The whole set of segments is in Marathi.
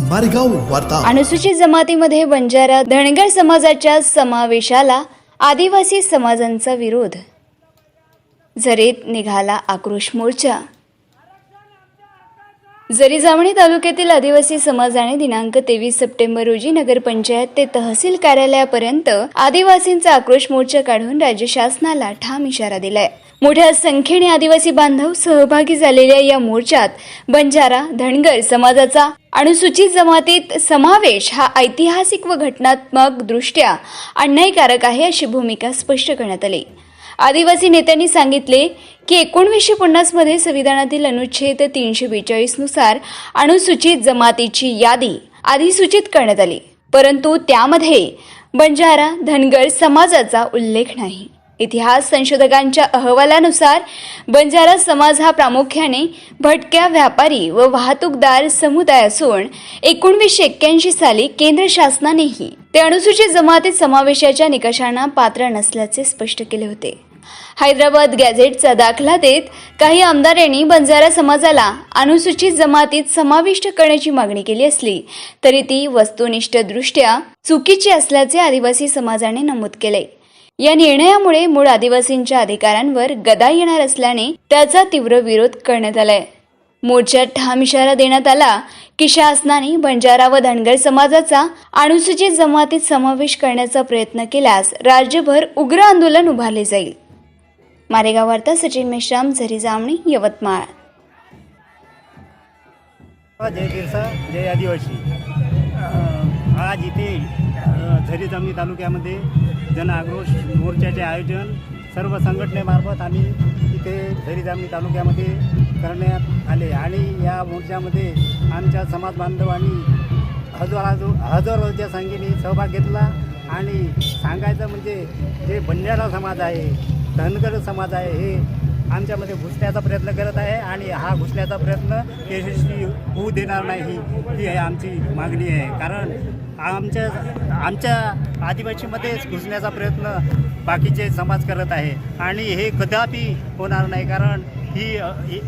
मारेगाव वार्ता. अनुसूचित जमातीमध्ये बंजारा धनगर समाजाच्या समावेशाला आदिवासी समाजांचा विरोध. झरेत निघाला आक्रोश मोर्चा. जरीजामणी तालुक्यातील आदिवासी समाजाने दिनांक तेवीस सप्टेंबर रोजी नगरपंचायत ते तहसील कार्यालयापर्यंत आदिवासींचा आक्रोश मोर्चा काढून राज्य शासनाला ठाम इशारा दिलाय. मोठ्या संख्येने आदिवासी बांधव सहभागी झालेल्या या मोर्चात बंजारा धनगर समाजाचा अनुसूचित जमातीत समावेश हा ऐतिहासिक व घटनात्मक दृष्ट्या अन्यायकारक आहे अशी भूमिका स्पष्ट करण्यात आली. आदिवासी नेत्यांनी सांगितले की एकोणवीसशे पन्नासमध्ये संविधानातील अनुच्छेद तीनशे बेचाळीसनुसार अनुसूचित जमातीची यादी अधिसूचित करण्यात आली. परंतु त्यामध्ये बंजारा धनगर समाजाचा उल्लेख नाही. इतिहास संशोधकांच्या अहवालानुसार बंजारा समाज हा प्रामुख्याने भटक्या व्यापारी व वाहतूकदार समुदाय असून एकोणवीसशे एक्क्याऐंशी साली केंद्र शासनानेही ते अनुसूचित जमातीत समावेशाच्या निकषांना पात्र नसल्याचे स्पष्ट केले होते. हैदराबाद गॅझेटचा दाखला देत काही आमदारांनी बंजारा समाजाला अनुसूचित जमातीत समाविष्ट करण्याची मागणी केली असली तरी ती वस्तुनिष्ठदृष्ट्या चुकीची असल्याचे आदिवासी समाजाने नमूद केले. या निर्णयामुळे मूळ आदिवासींच्या अधिकारांवर गदा येणार असल्याने त्याचा तीव्र विरोध करण्यात आलाय. मोर्चात ठाम इशारा देण्यात आला की शासनाने बंजारा व धनगर समाजाचा अनुसूचित जमातीत समावेश करण्याचा प्रयत्न केल्यास राज्यभर उग्र आंदोलन उभारले जाईल. मारेगाव वार्ता सचिन मेश्राम झरी जामणी यवतमाळ. जय बिरसा जय आदिवासी. आज इथे झरी जामणी तालुक्यामध्ये जन आक्रोश मोर्चाचे आयोजन सर्व संघटनेमार्फत आम्ही इथे झरी जामणी तालुक्यामध्ये करण्यात आले. आणि या मोर्चामध्ये आमच्या समाज बांधवांनी हजारो हजारोच्या संख्येने सहभाग घेतला. आणि सांगायचं म्हणजे जे बंजारा समाज आहे धनगर समाज आहे हे आमच्यामध्ये घुसण्याचा प्रयत्न करत आहे आणि हा घुसण्याचा प्रयत्न यशस्वी होऊ देणार नाही ही आमची मागणी आहे. कारण आमच्या आमच्या आदिवासीमध्येच घुसण्याचा प्रयत्न बाकीचे समाज करत आहे आणि हे कदापि होणार नाही कारण ही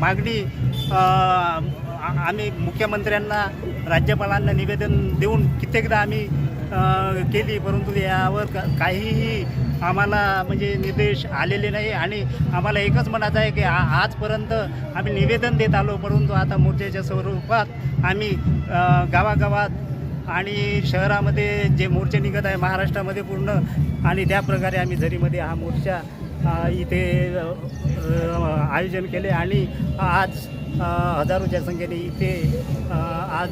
मागणी आम्ही मुख्यमंत्र्यांना राज्यपालांना निवेदन देऊन कित्येकदा आम्ही केली परंतु यावर काहीही आम्हाला म्हणजे निर्देश आलेले नाही आणि आम्हाला एकच म्हणायचं आहे की आ आजपर्यंत आम्ही निवेदन देत आलो परंतु आता मोर्चाच्या स्वरूपात आम्ही गावागावात आणि शहरामध्ये जे मोर्चे निघत आहे महाराष्ट्रामध्ये पूर्ण आणि त्या प्रकारे आम्ही झरीमध्ये हा मोर्चा इथे आयोजन केले आणि आज हजारोच्या संख्येने इथे आज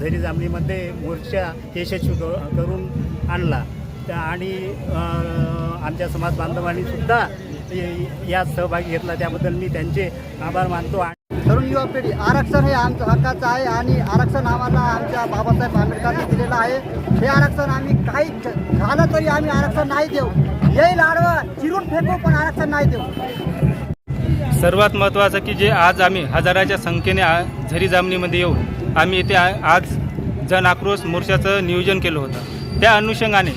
झरी जांभळीमध्ये मोर्चा यशस्वी करून आणला. त्या- आणि आमच्या समाज बांधवांनी सुद्धा यात सहभागी घेतला. त्याबद्दल मी त्यांचे आभार मानतो. आणि तरुण युवा पिढी आरक्षण हे आमचं हक्काचं आहे आणि आरक्षण आम्हाला आमच्या बाबासाहेब आंबेडकरांनी दिलेलं आहे. हे आरक्षण आम्ही काही झालं तरी आम्ही आरक्षण नाही देऊ. येईल आडवं चिरून फेकू पण आरक्षण नाही देऊ. सर्वात महत्त्वाचं की जे आज आम्ही हजाराच्या संख्येने आ झरी जामणीमध्ये येऊन आम्ही इथे आ- आज जन आक्रोश मोर्चाचं नियोजन केलं होतं. त्या अनुषंगाने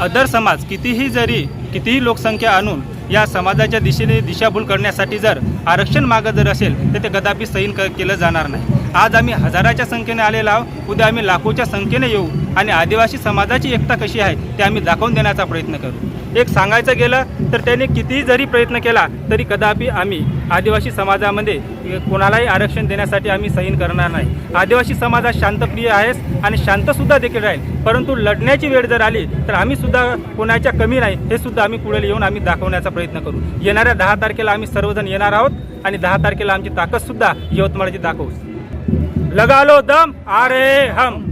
अदर समाज कितीही जरी कितीही लोकसंख्या आणून या समाजाच्या दिशेने दिशाभूल करण्यासाठी जर आरक्षण मागं जर असेल तर ते कदापि सैन क केलं जाणार नाही. आज आम्ही हजाराच्या संख्येने आलेलो आहोत. उद्या आम्ही लाखोच्या संख्येने येऊ आणि आदिवासी समाजाची एकता कशी आहे ते आम्ही दाखवून देण्याचा प्रयत्न करू. एक सांगायचं गेलं तर त्याने कितीही जरी प्रयत्न केला तरी कदापि आम्ही आदिवासी समाजामध्ये कोणालाही आरक्षण देण्यासाठी आम्ही सहीन करणार नाही. आदिवासी समाजात शांतप्रिय आहेस आणि शांतसुद्धा देखील राहील. परंतु लढण्याची वेळ जर आली तर आम्ही सुद्धा कोणाच्या कमी नाही हे सुद्धा आम्ही पुढे येऊन आम्ही दाखवण्याचा प्रयत्न करू. येणाऱ्या दहा तारखेला आम्ही सर्वजण येणार आहोत आणि दहा तारखेला आमची ताकदसुद्धा यवतमाळची दाखवू. लगा लो दम आ रहे हम।